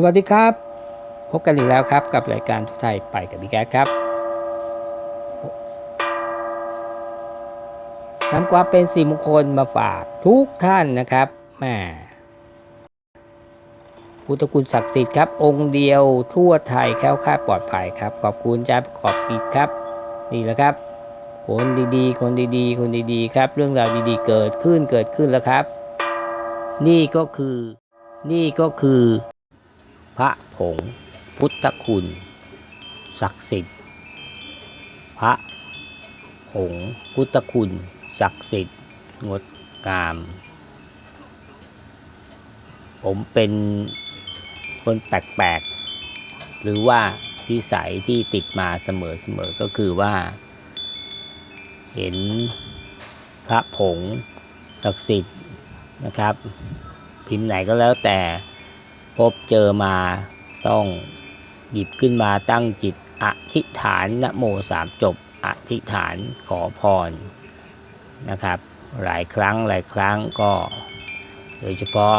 สวัสดีครับ พบกันอีกแล้วครับกับรายการทุกไทยไปกับพี่แก๊สครับ นำความเป็นสี่มงคลมาฝากทุกท่านนะครับแม่พุทธคุณศักดิ์สิทธิ์ครับ องค์เดียวทั่วไทยแค้วคลาดปลอดภัยครับ ขอบคุณจ้าขอบปิดครับ นี่แหละครับ คนดีๆ คนดีๆ คนดีๆ ครับ เรื่องราวดีๆ เกิดขึ้นเกิดขึ้นแล้วครับ นี่ก็คือ นี่ก็คือ พระผง พุทธคุณ ศักดิ์สิทธิ์ พระผง พุทธคุณ ศักดิ์สิทธิ์ งดงาม ผมเป็นคนแปลกๆ หรือว่าพิสัยที่ติดมาเสมอๆ ก็คือว่า เห็นพระผงศักดิ์สิทธิ์นะครับ พิมพ์ไหนก็แล้วแต่ พบเจอมาต้องหยิบขึ้นมาตั้งจิตอธิษฐานนะโมสามจบอธิษฐานขอพรนะครับ หลายครั้งหลายครั้งก็ โดยเฉพาะ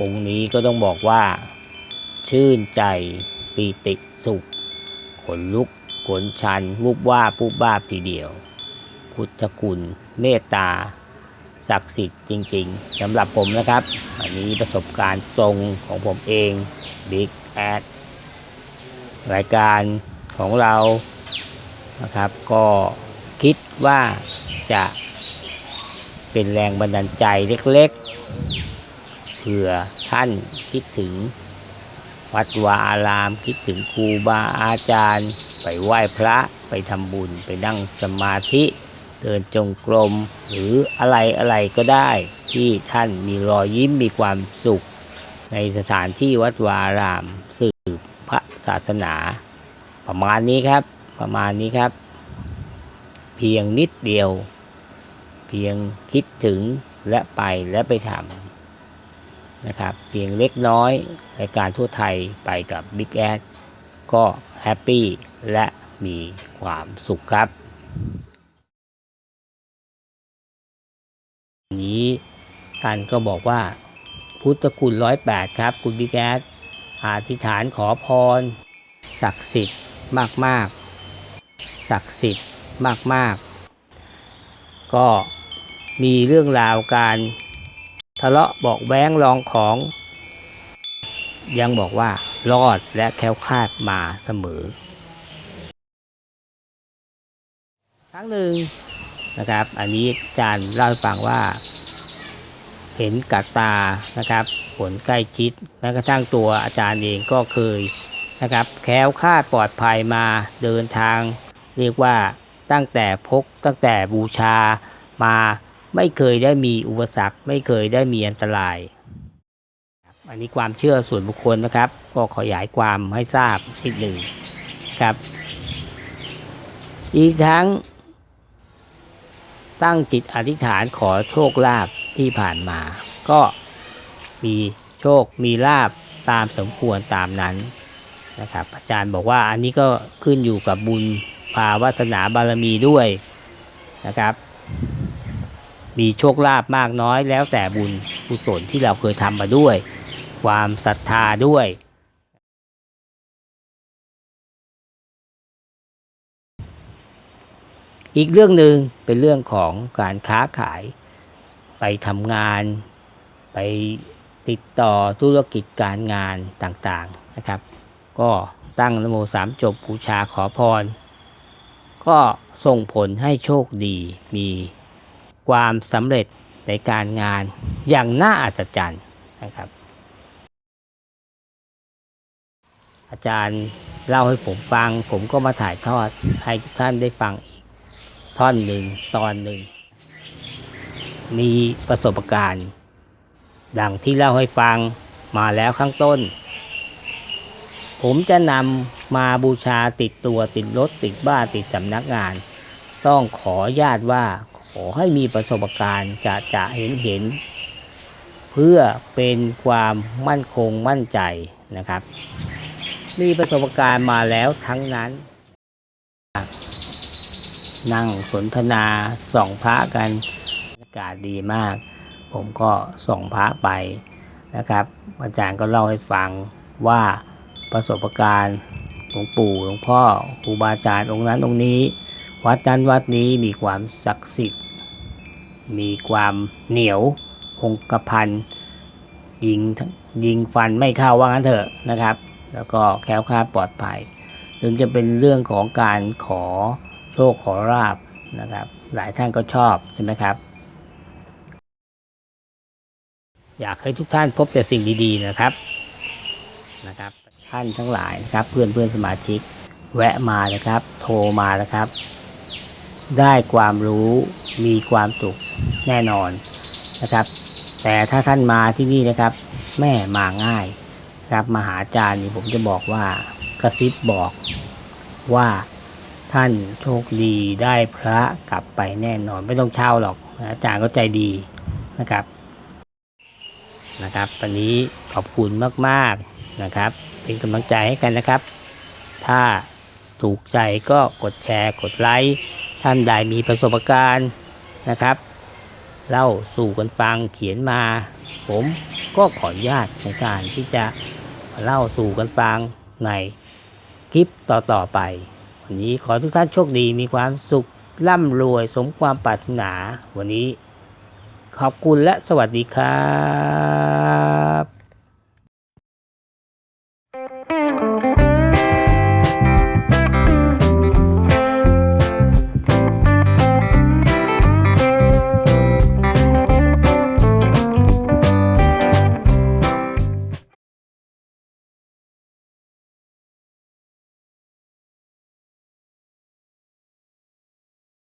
องค์นี้ก็ต้องบอกว่า ชื่นใจปีติสุข ขนลุกขนชัน วุบว่าบวุบวาบทีเดียว พุทธคุณเมตตา ศักดิ์สิทธิ์จริง ๆสำหรับผมนะครับ อันนี้ประสบการณ์ตรงของผมเอง Big Ad รายการของเรานะครับ ก็คิดว่าจะเป็นแรงบันดาลใจเล็กๆเผื่อท่านคิดถึงวัดวาอารามคิดถึงครูบาอาจารย์ ไปไหว้พระไปทำบุญไปนั่งสมาธิ เดินจงกรมหรืออะไรอะไรก็ได้ที่ท่านมีรอยยิ้มมีความสุข ในสถานที่วัดวารามสืบพระศาสนา ประมาณนี้ครับประมาณนี้ครับ เพียงนิดเดียว เพียงคิดถึงและไปและไปทำนะครับ เพียงเล็กน้อยรายการทั่วไทยไปกับ Big a d ก็แฮปปี้และมีความสุขครับ นี้ท่านก็บอกว่า พุทธคุณร้อยแปดครับ คุณบิ๊กแอดอธิษฐานขอพร ศักดิ์สิทธิ์มากๆศักดิ์สิทธิ์มากๆก็มีเรื่องราวการทะเลาะบอกแว้งลองของ ยังบอกว่ารอดและแค้วคาดมาเสมอ ครั้งหนึ่ง นะครับ อันนี้อาจารย์เล่าให้ฟังว่า เห็นกับตานะครับ ผลใกล้ชิดแม้กระทั่งตัวอาจารย์เองก็เคยนะครับ แค้วคาดปลอดภัยมาเดินทาง เรียกว่าตั้งแต่พกตั้งแต่บูชามาไม่เคยได้มีอุปสรรค ไม่เคยได้มีอันตราย อันนี้ความเชื่อส่วนบุคคลนะครับ ก็ขยายความให้ทราบนิดหนึ่งครับ อีกทั้ง ตั้งจิตอธิษฐานขอโชคลาภที่ผ่านมา ก็มีโชคมีลาบตามสมควรตามนั้นนะครับอาจารย์บอกว่าอันนี้ก็ขึ้นอยู่กับบุญภาวาสนาบารมีด้วยนะครับ มีโชคลาภมากน้อยแล้วแต่บุญกุศลที่เราเคยทำมาด้วย ความศรัทธาด้วย อีกเรื่องหนึ่งเป็นเรื่องของการค้าขาย ไปทำงาน ไปติดต่อธุรกิจการงานต่างๆนะครับ ก็ตั้งนโมสามจบบูชาขอพร ก็ส่งผลให้โชคดีมีความสำเร็จในการงานอย่างน่าอัศจรรย์นะครับ อาจารย์เล่าให้ผมฟัง ผมก็มาถ่ายทอดให้ทุกท่านได้ฟัง ท่อนหนึ่งตอนหนึ่ง มีประสบการณ์ ดังที่เล่าให้ฟังมาแล้วข้างต้น ผมจะนำมาบูชาติดตัวติดรถติดบ้านติดสำนักงาน ต้องขอญาตว่าขอให้มีประสบการณ์จะจะเห็นเห็น เพื่อเป็นความมั่นคงมั่นใจนะครับ มีประสบการณ์มาแล้วทั้งนั้น นั่งสนทนาส่องพระกันอากาศดีมาก ผมก็ส่องพระไปนะครับ อาจารย์ก็เล่าให้ฟังว่าประสบการณ์หลวงปู่หลวงพ่อครูบาอาจารย์องค์นั้นองค์นี้ วัดนั้นวัดนี้มีความศักดิ์สิทธิ์ มีความเหนียวคงกระพันยิงทั้งยิงฟันไม่เข้าว่างั้นเถอะนะครับ แล้วก็แคล้วคลาดปลอดภัยถึงจะเป็นเรื่องของการขอ คขอลาบนะครับ หลายท่านก็ชอบใช่ไหมครับ อยากให้ทุกท่านพบแต่สิ่งดีๆนะครับนะครับ ท่านทั้งหลายนะครับ เพื่อนเพื่อนสมาชิกแวะมานะครับ โทรมานะครับ ได้ความรู้มีความสุขแน่นอนนะครับ แต่ถ้าท่านมาที่นี่นะครับ แม่มาง่ายครับมาหาอาจารย์นี่ผมจะบอกว่ากระซิบบอกว่า ท่านโชคดีได้พระกลับไปแน่นอนไม่ต้องเช่าหรอกอาจารย์ก็ใจดีนะครับนะครับวันนี้ขอบคุณมากๆนะครับ เป็นกำลังใจให้กันนะครับ ถ้าถูกใจก็กดแชร์กดไลค์ท่านใดมีประสบการณ์นะครับเล่าสู่กันฟังเขียนมา ผมก็ขออนุญาตในการที่จะเล่าสู่กันฟังในคลิปต่อๆไป นี้ขอทุกท่านโชคดีมีความสุขร่ำรวยสมความปรารถนา วันนี้ขอบคุณและสวัสดีครับ